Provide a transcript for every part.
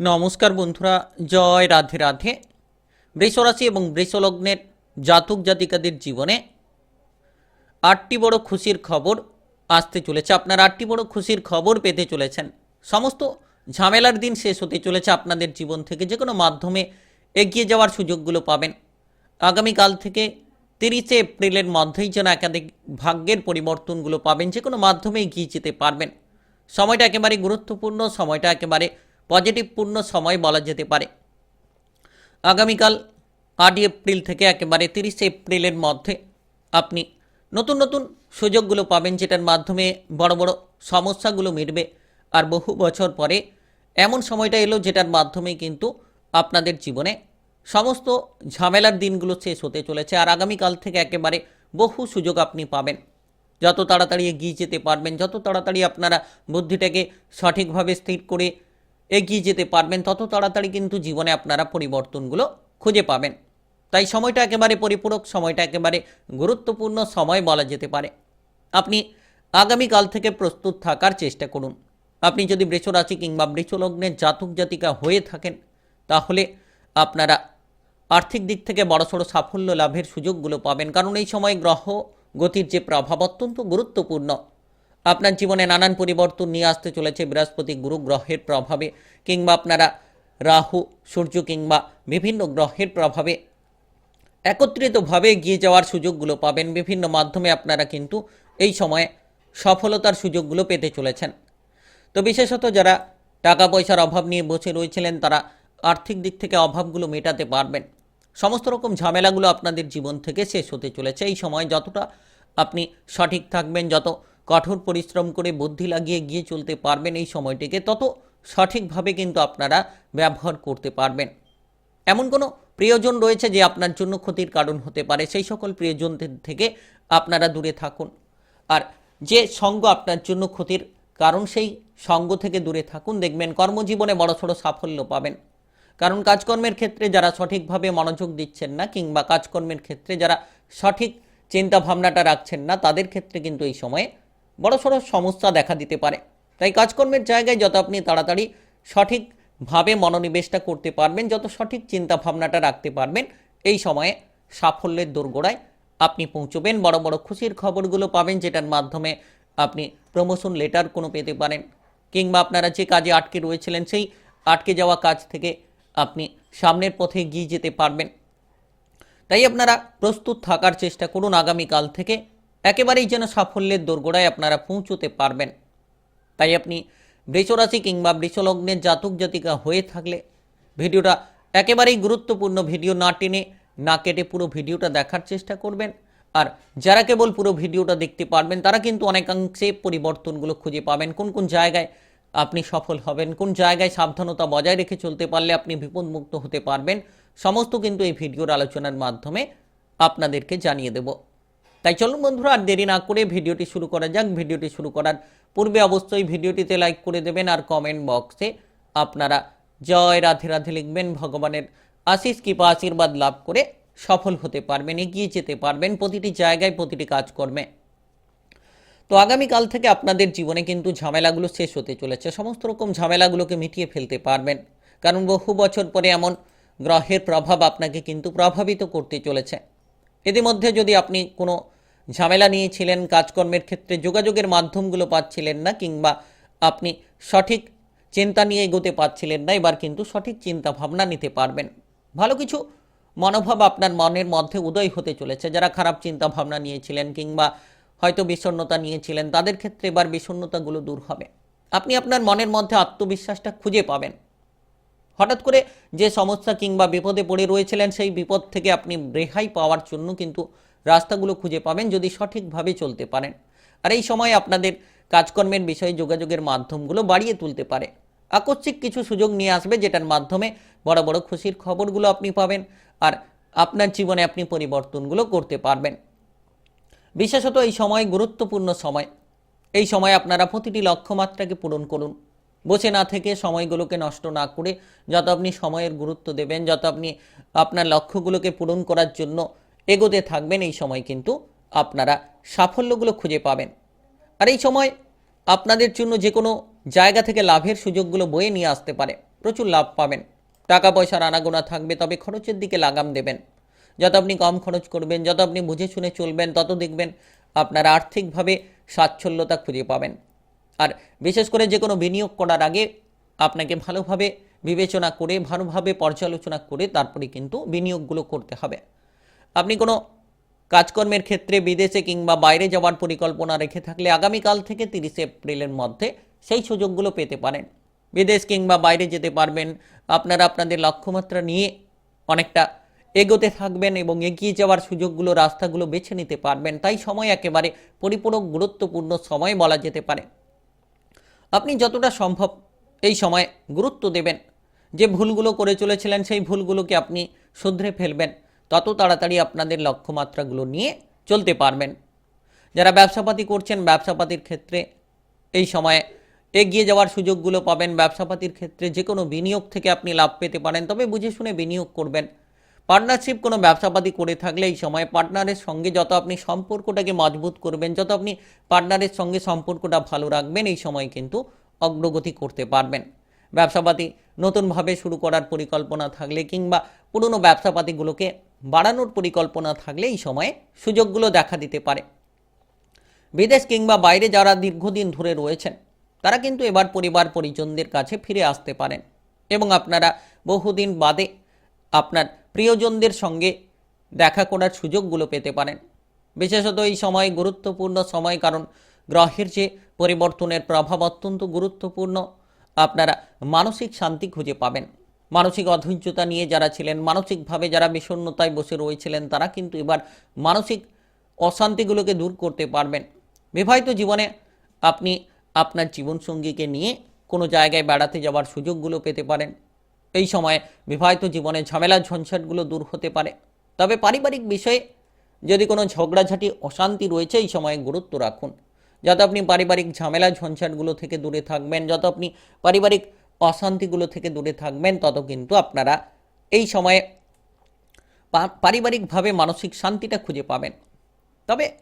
নমস্কার বন্ধুরা, জয় রাধে রাধে। বৃষরাশি এবং বৃষলগ্নের জাতক জাতিকাদের জীবনে আটটি বড় খুশির খবর আসতে চলেছে। আপনার আটটি বড় খুশির খবর পেতে চলেছেন। সমস্ত ঝামেলার দিন শেষ হতে চলেছে আপনাদের জীবন থেকে। যে কোনো মাধ্যমে এগিয়ে যাওয়ার সুযোগগুলো পাবেন। আগামীকাল থেকে তিরিশে এপ্রিলের মধ্যেই যেন একাধিক ভাগ্যের পরিবর্তনগুলো পাবেন। যে কোনো মাধ্যমে এগিয়ে যেতে পারবেন। সময়টা একেবারে গুরুত্বপূর্ণ, সময়টা একেবারে পজিটিভপূর্ণ সময় বলা যেতে পারে। আগামীকাল আটই এপ্রিল থেকে একেবারে তিরিশে এপ্রিলের মধ্যে আপনি নতুন নতুন সুযোগগুলো পাবেন যেটার মাধ্যমে বড় বড় সমস্যাগুলো মিটবে আর বহু বছর পরে এমন সময়টা এলো যেটার মাধ্যমে কিন্তু আপনাদের জীবনে সমস্ত ঝামেলার দিনগুলো শেষ হতে চলেছে আর আগামীকাল থেকে একেবারে বহু সুযোগ আপনি পাবেন। যত তাড়াতাড়ি এগিয়ে যেতে পারবেন, যত তাড়াতাড়ি আপনারা বুদ্ধিটাকে সঠিকভাবে স্থির করে এগিয়ে যেতে পারবেন, তত তাড়াতাড়ি কিন্তু জীবনে আপনারা পরিবর্তনগুলো খুঁজে পাবেন। তাই সময়টা একেবারে পরিপূরক, সময়টা একেবারে গুরুত্বপূর্ণ সময় বলা যেতে পারে। আপনি আগামীকাল থেকে প্রস্তুত থাকার চেষ্টা করুন। আপনি যদি বৃষরাশি কিংবা বৃষলগ্নের জাতক জাতিকা হয়ে থাকেন, তাহলে আপনারা আর্থিক দিক থেকে বড়সড় সাফল্য লাভের সুযোগগুলো পাবেন। কারণ এই সময় গ্রহ গতির যে প্রভাব অত্যন্ত গুরুত্বপূর্ণ। আপনার জীবনে নানান পরিবর্তন নিয়ে আসতে চলেছে বৃহস্পতি গুরু গ্রহের প্রভাবে কিংবা আপনারা রাহু, সূর্য কিংবা বিভিন্ন গ্রহের প্রভাবে একত্রিতভাবে এগিয়ে যাওয়ার সুযোগগুলো পাবেন। বিভিন্ন মাধ্যমে আপনারা কিন্তু এই সময়ে সফলতার সুযোগগুলো পেতে চলেছেন। তো বিশেষত যারা টাকা পয়সার অভাব নিয়ে বসে রয়েছিলেন, তারা আর্থিক দিক থেকে অভাবগুলো মেটাতে পারবেন। সমস্ত রকম ঝামেলাগুলো আপনাদের জীবন থেকে শেষ হতে চলেছে। এই সময় যতটা আপনি সঠিক থাকবেন, যত কঠোর পরিশ্রম করে বুদ্ধি লাগিয়ে গিয়ে চলতে পারবেন এই সময়টিকে, তত সঠিকভাবে কিন্তু আপনারা ব্যবহার করতে পারবেন। এমন কোনো প্রিয়জন রয়েছে যে আপনার জন্য ক্ষতির কারণ হতে পারে? সেই সকল প্রিয়জনদের থেকে আপনারা দূরে থাকুন। আর যে সঙ্গ আপনার জন্য ক্ষতির কারণ, সেই সঙ্গ থেকে দূরে থাকুন। দেখবেন কর্মজীবনে বড়সড় সাফল্য পাবেন। কারণ কাজকর্মের ক্ষেত্রে যারা সঠিকভাবে মনোযোগ দিচ্ছেন না, কিংবা কাজকর্মের ক্ষেত্রে যারা সঠিক চিন্তা ভাবনাটা রাখছেন না, তাদের ক্ষেত্রে কিন্তু এই সময়ে বড়সড় সমস্যা দেখা দিতে পারে। তাই কাজকর্মের জায়গায় যত আপনি তাড়াতাড়ি সঠিকভাবে মনোনিবেশটা করতে পারবেন, যত সঠিক চিন্তা ভাবনাটা রাখতে পারবেন, এই সময়ে সাফল্যের দোরগোড়ায় আপনি পৌঁছবেন। বড় বড় খুশির খবরগুলো পাবেন, যেটার মাধ্যমে আপনি প্রমোশন লেটার কোনো পেতে পারেন, কিংবা আপনারা যে কাজে আটকে রয়েছিলেন, সেই আটকে যাওয়া কাজ থেকে আপনি সামনের পথে এগিয়ে যেতে পারবেন। তাই আপনারা প্রস্তুত থাকার চেষ্টা করুন আগামীকাল থেকে। একেবারেই যেন সাফল্যের দোরগোড়ায় আপনারা পৌঁছতে পারবেন। তাই আপনি বৃষরাশি কিংবা বৃষলগ্নের জাতক জাতিকা হয়ে থাকলে ভিডিওটা একেবারেই গুরুত্বপূর্ণ ভিডিও না টেনে, না কেটে পুরো ভিডিওটা দেখার চেষ্টা করবেন। আর যারা কেবল পুরো ভিডিওটা দেখতে পারবেন, তারা কিন্তু অনেকাংশে পরিবর্তনগুলো খুঁজে পাবেন। কোন কোন জায়গায় আপনি সফল হবেন, কোন জায়গায় সাবধানতা বজায় রেখে চলতে পারলে আপনি বিপদমুক্ত হতে পারবেন, সমস্ত কিন্তু এই ভিডিওর আলোচনার মাধ্যমে আপনাদেরকে জানিয়ে দেব। তাই চলুন বন্ধুরা, আর দেরি না করে ভিডিওটি শুরু করা যাক। ভিডিওটি শুরু করার পূর্বে অবশ্যই ভিডিওটিতে লাইক করে দেবেন আর কমেন্ট বক্সে আপনারা জয় রাধে রাধে লিখবেন, ভগবানের আশিস কৃপা, আশীর্বাদ লাভ করে সফল হতে পারবেন, এগিয়ে যেতে পারবেন প্রতিটি জায়গায়, প্রতিটি কাজকর্মে। তো আগামীকাল থেকে আপনাদের জীবনে কিন্তু ঝামেলাগুলো শেষ হতে চলেছে। সমস্ত রকম ঝামেলাগুলোকে মিটিয়ে ফেলতে পারবেন। কারণ বহু বছর পরে এমন গ্রহের প্রভাব আপনাকে কিন্তু প্রভাবিত করতে চলেছে। ইতিমধ্যে যদি আপনি কোনো ঝামেলা নিয়েছিলেন, কাজকর্মের ক্ষেত্রে যোগাযোগের মাধ্যমগুলো পাচ্ছিলেন না কিংবা আপনি সঠিক চিন্তা নিয়ে এগোতে পারছিলেন না, এবার কিন্তু সঠিক চিন্তা ভাবনা নিতে পারবেন। ভালো কিছু মনোভাব আপনার মনের মধ্যে উদয় হতে চলেছে। যারা খারাপ চিন্তা ভাবনা নিয়েছিলেন কিংবা হয়তো বিষণ্ণতা নিয়েছিলেন, তাদের ক্ষেত্রে এবার বিষণ্ণতাগুলো দূর হবে। আপনি আপনার মনের মধ্যে আত্মবিশ্বাসটা খুঁজে পাবেন। হঠাৎ করে যে সমস্যা কিংবা বিপদে পড়ে রয়েছিলেন, সেই বিপদ থেকে আপনি রেহাই পাওয়ার জন্য কিন্তু রাস্তাগুলো খুঁজে পাবেন যদি সঠিকভাবে চলতে পারেন। আর এই সময় আপনাদের কাজকর্মের বিষয়ে যোগাযোগের মাধ্যমগুলো বাড়িয়ে তুলতে পারে। আকস্মিক কিছু সুযোগ নিয়ে আসবে, যেটার মাধ্যমে বড় বড় খুশির খবরগুলো আপনি পাবেন আর আপনার জীবনে আপনি পরিবর্তনগুলো করতে পারবেন। বিশেষত এই সময় গুরুত্বপূর্ণ সময়। এই সময় আপনারা প্রতিটি লক্ষ্যমাত্রাকে পূরণ করুন। বসে না থেকে সময়গুলোকে নষ্ট না করে যত আপনি সময়ের গুরুত্ব দেবেন, যত আপনি আপনার লক্ষ্যগুলোকে পূরণ করার জন্য এগোতে থাকবেন, এই সময় কিন্তু আপনারা সাফল্যগুলো খুঁজে পাবেন। আর এই সময় আপনাদের জন্য যে কোনো জায়গা থেকে লাভের সুযোগগুলো বয়ে নিয়ে আসতে পারে। প্রচুর লাভ পাবেন। টাকা পয়সার আনাগোনা থাকবে, তবে খরচের দিকে লাগাম দেবেন। যত আপনি কম খরচ করবেন, যত আপনি বুঝে শুনে চলবেন, তত দেখবেন আপনার আর্থিকভাবে স্বাচ্ছল্যতা খুঁজে পাবেন। আর বিশেষ করে যে কোনো বিনিয়োগ করার আগে আপনাকে ভালোভাবে বিবেচনা করে, ভালোভাবে পর্যালোচনা করে তারপরে কিন্তু বিনিয়োগগুলো করতে হবে। আপনি কোনো কাজকর্মের ক্ষেত্রে বিদেশে কিংবা বাইরে যাওয়ার পরিকল্পনা রেখে থাকলে আগামীকাল থেকে তিরিশে এপ্রিলের মধ্যে সেই সুযোগগুলো পেতে পারেন। বিদেশ কিংবা বাইরে যেতে পারবেন। আপনারা আপনাদের লক্ষ্যমাত্রা নিয়ে অনেকটা এগোতে থাকবেন এবং এগিয়ে যাওয়ার সুযোগগুলো, রাস্তাগুলো বেছে নিতে পারবেন। তাই সময় একেবারে পরিপূরক, গুরুত্বপূর্ণ সময় বলা যেতে পারে। আপনি যতটা সম্ভব এই সময় গুরুত্ব দেবেন। যে ভুলগুলো করে চলেছিলেন, সেই ভুলগুলোকে আপনি শুধরে ফেলবেন। তত তাড়াতাড়ি আপনাদের লক্ষ্যমাত্রাগুলো নিয়ে চলতে পারবেন। যারা ব্যবসাপাতি করছেন, ব্যবসাপাতির ক্ষেত্রে এই সময়ে এগিয়ে যাওয়ার সুযোগগুলো পাবেন। ব্যবসাপাতির ক্ষেত্রে যে কোনো বিনিয়োগ থেকে আপনি লাভ পেতে পারেন। তবে বুঝে শুনে বিনিয়োগ করবেন। পার্টনারশিপ কোনো ব্যবসাপাতি করে থাকলে এই সময় পার্টনারের সঙ্গে যত আপনি সম্পর্কটাকে মজবুত করবেন, যত আপনি পার্টনারের সঙ্গে সম্পর্কটা ভালো রাখবেন, এই সময় কিন্তু অগ্রগতি করতে পারবেন। ব্যবসাপাতি নতুনভাবে শুরু করার পরিকল্পনা থাকলে কিংবা পুরনো ব্যবসাপাতিগুলোকে বাড়ানোর পরিকল্পনা থাকলে এই সময়ে সুযোগগুলো দেখা দিতে পারে। বিদেশ কিংবা বাইরে যারা দীর্ঘদিন ধরে রয়েছেন, তারা কিন্তু এবার পরিবার পরিজনদের কাছে ফিরে আসতে পারেন এবং আপনারা বহুদিন বাদে আপনার প্রিয়জনদের সঙ্গে দেখা করার সুযোগগুলো পেতে পারেন। বিশেষত এই সময় গুরুত্বপূর্ণ সময়, কারণ গ্রহের যে পরিবর্তনের প্রভাব অত্যন্ত গুরুত্বপূর্ণ। আপনারা মানসিক শান্তি খুঁজে পাবেন। মানসিক অধৈর্যতা নিয়ে যারা ছিলেন, মানসিকভাবে যারা বিষণ্ণতায় বসে রয়েছিলেন, তারা কিন্তু এবার মানসিক অশান্তিগুলোকে দূর করতে পারবেন। বিবাহিত জীবনে আপনি আপনার জীবনসঙ্গীকে নিয়ে কোনো জায়গায় বেড়াতে যাওয়ার সুযোগগুলো পেতে পারেন। এই সময়ে বিবাহিত জীবনে ঝামেলা, ঝঞ্ঝাটগুলো দূর হতে পারে। তবে পারিবারিক বিষয়ে যদি কোনো ঝগড়াঝাটি, অশান্তি রয়েছে, এই সময়ে গুরুত্ব রাখুন। যত আপনি পারিবারিক ঝামেলা, ঝঞ্ঝাটগুলো থেকে দূরে থাকবেন, যত আপনি পারিবারিক অশান্তিগুলো থেকে দূরে থাকবেন, তত কিন্তু আপনারা এই সময়ে পারিবারিকভাবে মানসিক শান্তিটা খুঁজে পাবেন। তবে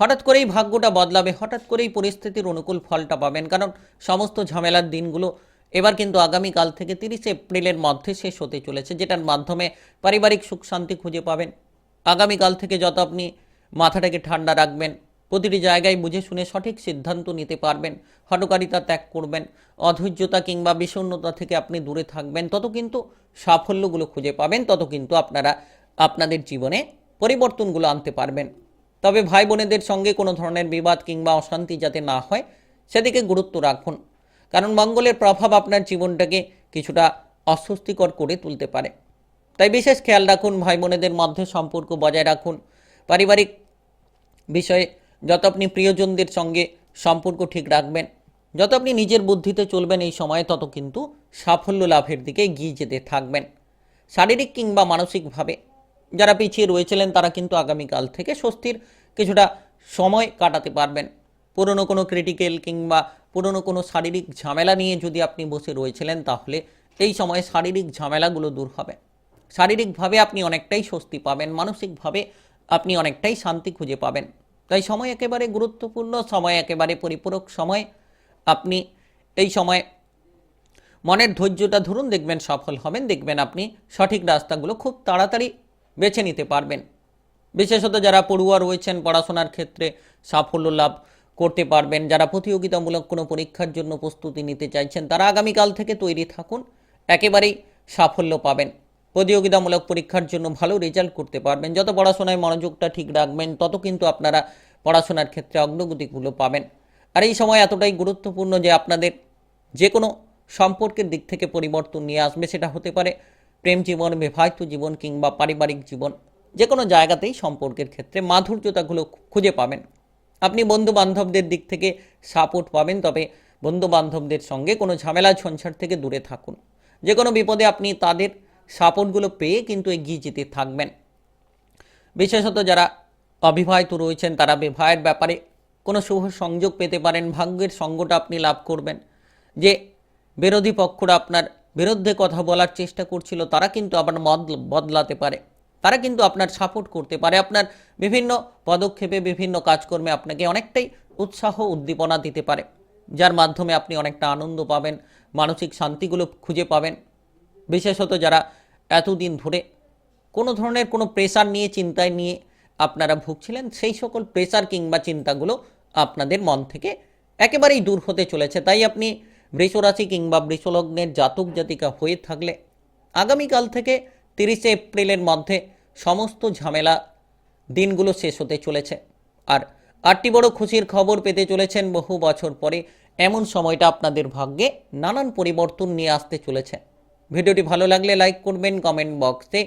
হঠাৎ করেই ভাগ্যটা বদলাবে, হঠাৎ করেই পরিস্থিতির অনুকূল ফলটা পাবেন। কারণ সমস্ত ঝামেলার দিনগুলো এবার কিন্তু আগামীকাল থেকে তিরিশে এপ্রিলের মধ্যে শেষ হতে চলেছে, যেটার মাধ্যমে পারিবারিক সুখ শান্তি খুঁজে পাবেন। আগামীকাল থেকে যত আপনি মাথাটাকে ঠান্ডা রাখবেন, প্রতিটি জায়গায় বুঝে শুনে সঠিক সিদ্ধান্ত নিতে পারবেন হটকারিতা ত্যাগ করবেন, অধৈর্যতা কিংবা বিষণ্ণতা থেকে আপনি দূরে থাকবেন, তত কিন্তু সাফল্যগুলো খুঁজে পাবেন, তত কিন্তু আপনারা আপনাদের জীবনে পরিবর্তনগুলো আনতে পারবেন। তবে ভাই বোনেদের সঙ্গে কোনো ধরনের বিবাদ কিংবা অশান্তি যাতে না হয়, সেদিকে গুরুত্ব রাখুন। কারণ মঙ্গলের প্রভাব আপনার জীবনটাকে কিছুটা অস্বস্তিকর করে তুলতে পারে। তাই বিশেষ খেয়াল রাখুন ভাই বোনেদের মধ্যে সম্পর্ক বজায় রাখুন। পারিবারিক বিষয়ে যত আপনি প্রিয়জনদের সঙ্গে সম্পর্ক ঠিক রাখবেন, যত আপনি নিজের বুদ্ধিতে চলবেন এই সময়ে, তত কিন্তু সাফল্য লাভের দিকে এগিয়ে যেতে থাকবেন। শারীরিক কিংবা মানসিকভাবে যারা পিছিয়ে রয়েছিলেন, তারা কিন্তু আগামীকাল থেকে স্বস্তির কিছুটা সময় কাটাতে পারবেন। পুরনো কোনো ক্রিটিক্যাল কিংবা পুরনো কোনো শারীরিক ঝামেলা নিয়ে যদি আপনি বসে রয়েছিলেন তাহলে এই সময়ে শারীরিক ঝামেলাগুলো দূর হবে। শারীরিকভাবে আপনি অনেকটাই স্বস্তি পাবেন, মানসিকভাবে আপনি অনেকটাই শান্তি খুঁজে পাবেন। তাই সময় একেবারে গুরুত্বপূর্ণ, সময় একেবারে পরিপূরক সময়। আপনি এই সময় মনের ধৈর্যটা ধরুন, দেখবেন সফল হবেন, দেখবেন আপনি সঠিক রাস্তাগুলো খুব তাড়াতাড়ি বেছে নিতে পারবেন। বিশেষত যারা পড়ুয়া রয়েছেন, পড়াশোনার ক্ষেত্রে সাফল্য লাভ করতে পারবেন। যারা প্রতিযোগিতামূলক কোনো পরীক্ষার জন্য প্রস্তুতি নিতে চাইছেন, তারা আগামীকাল থেকে তৈরি থাকুন। একেবারেই সাফল্য পাবেন। প্রতিযোগিতামূলক পরীক্ষার জন্য ভালো রেজাল্ট করতে পারবেন। যত পড়াশোনায় মনোযোগটা ঠিক রাখবেন, তত কিন্তু আপনারা পড়াশোনার ক্ষেত্রে অগ্রগতিগুলো পাবেন। আর এই সময় এতটাই গুরুত্বপূর্ণ যে আপনাদের যে কোনো সম্পর্কের দিক থেকে পরিবর্তন নিয়ে আসবে, সেটা হতে পারে প্রেম জীবন, বিবাহিত জীবন কিংবা পারিবারিক জীবন। যে কোনো জায়গাতেই সম্পর্কের ক্ষেত্রে মাধুর্যতাগুলো খুঁজে পাবেন। আপনি বন্ধু বান্ধবদের দিক থেকে সাপোর্ট পাবেন, তবে বন্ধু বান্ধবদের সঙ্গে কোনো ঝামেলা ঝঞ্ঝাট থেকে দূরে থাকুন। যে কোনো বিপদে আপনি তাদের সাপোর্টগুলো পেয়ে কিন্তু এগিয়ে যেতে থাকবেন। বিশেষত যারা অবিবাহিত রয়েছেন, তারা বিবাহের ব্যাপারে কোনো শুভ সংযোগ পেতে পারেন, ভাগ্যের সঙ্গটা আপনি লাভ করবেন। যে বিরোধী পক্ষরা আপনার বিরুদ্ধে কথা বলার চেষ্টা করছিল, তারা কিন্তু আবার বদলাতে পারে। তারা কিন্তু আপনার সাপোর্ট করতে পারে। আপনার বিভিন্ন পদক্ষেপে, বিভিন্ন কাজকর্মে আপনাকে অনেকটাই উৎসাহ, উদ্দীপনা দিতে পারে। যার মাধ্যমে আপনি অনেকটা আনন্দ পাবেন, মানসিক শান্তিগুলো খুঁজে পাবেন। বিশেষত যারা এতদিন ধরে কোনো ধরনের কোনো প্রেশার নিয়ে, চিন্তায় নিয়ে আপনারা ভুগছিলেন, সেই সকল প্রেশার কিংবা চিন্তাগুলো আপনাদের মন থেকে একেবারেই দূর হতে চলেছে। তাই আপনি বৃষরাশি কিংবা বৃষলগ্নের জাতক জাতিকা হয়ে থাকলে আগামীকাল থেকে তিরিশে এপ্রিলের মধ্যে সমস্ত ঝামেলা দিনগুলো শেষ হতে চলেছে। আর আটটি বড় খুশির খবর পেতে চলেছেন বহু বছর পরে। এমন সময়টা আপনাদের ভাগ্যে নানান পরিবর্তন নিয়ে আসতে চলেছে। ভিডিওটি ভালো লাগলে লাইক করবেন, কমেন্ট বক্সে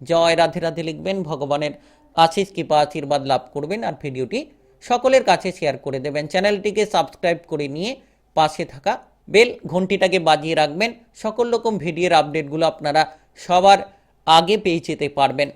জয় রাধে রাধে লিখবেন, ভগবানের আশিস কৃপা, আশীর্বাদ লাভ করবেন। আর ভিডিওটি সকলের কাছে শেয়ার করে দেবেন। চ্যানেলটিকে সাবস্ক্রাইব করে নিয়ে পাশে থাকা বেল ঘন্টিটাকে বাজিয়ে রাখবেন। সকল রকম ভিডিওর আপডেটগুলো আপনারা সবার আগে পেয়ে যেতে পারবেন।